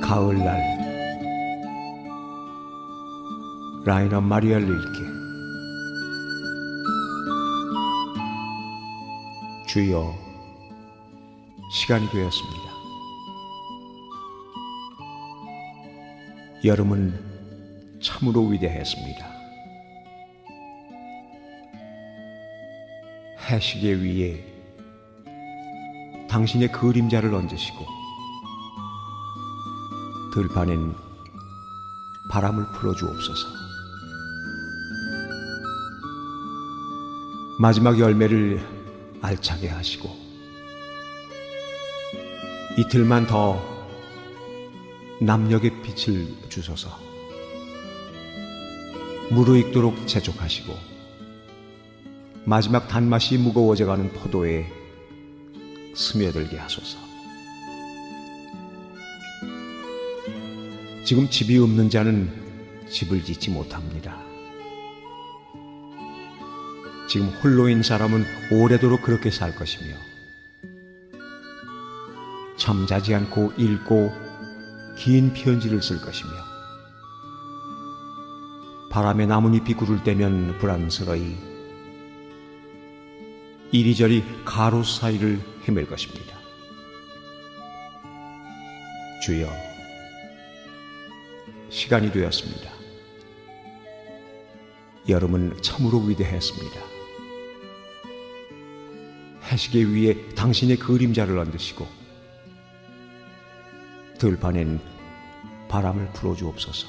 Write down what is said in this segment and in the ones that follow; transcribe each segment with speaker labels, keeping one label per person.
Speaker 1: 가을날 라이너 마리아 릴케 주여 시간이 되었습니다. 여름은 참으로 위대했습니다. 해시계 위에 당신의 그림자를 얹으시고 들판엔 바람을 풀어주옵소서. 마지막 열매를 알차게 하시고 이틀만 더 남녘의 빛을 주소서. 무르익도록 재촉하시고 마지막 단맛이 무거워져가는 포도에 스며들게 하소서. 지금 집이 없는 자는 집을 짓지 못합니다. 지금 홀로인 사람은 오래도록 그렇게 살 것이며 잠자지 않고 읽고 긴 편지를 쓸 것이며 바람에 나뭇잎이 구를 때면 불안스러이 이리저리 가로 사이를 헤맬 것입니다. 주여, 시간이 되었습니다. 여름은 참으로 위대했습니다. 해시계 위에 당신의 그림자를 얹으시고 들판엔 바람을 불어주옵소서.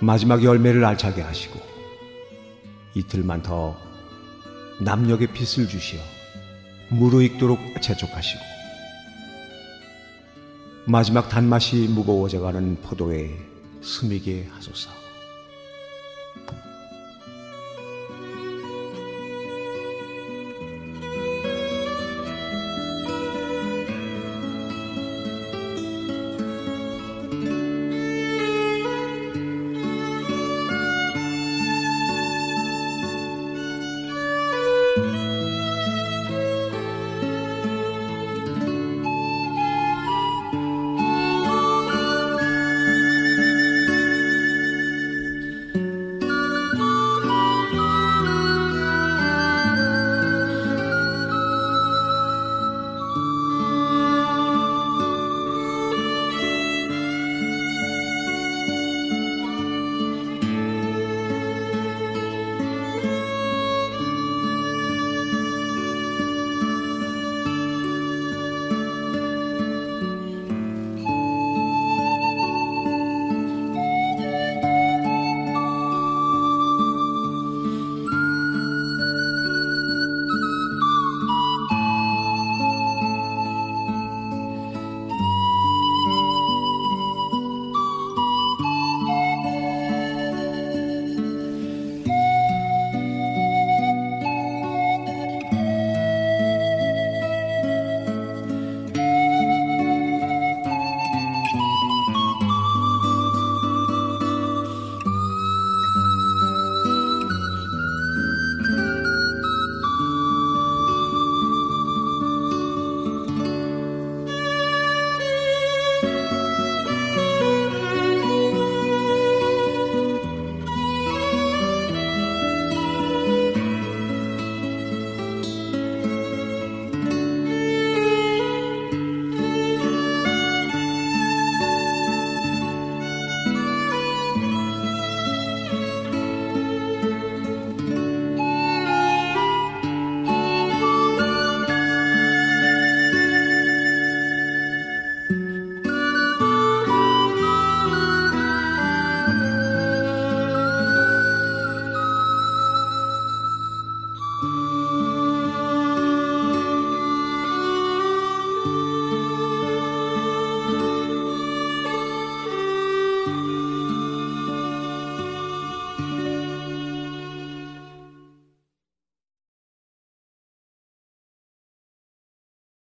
Speaker 1: 마지막 열매를 알차게 하시고 이틀만 더 남녘의 빛을 주시어 무르익도록 재촉하시고 마지막 단맛이 무거워져가는 포도에 스미게 하소서.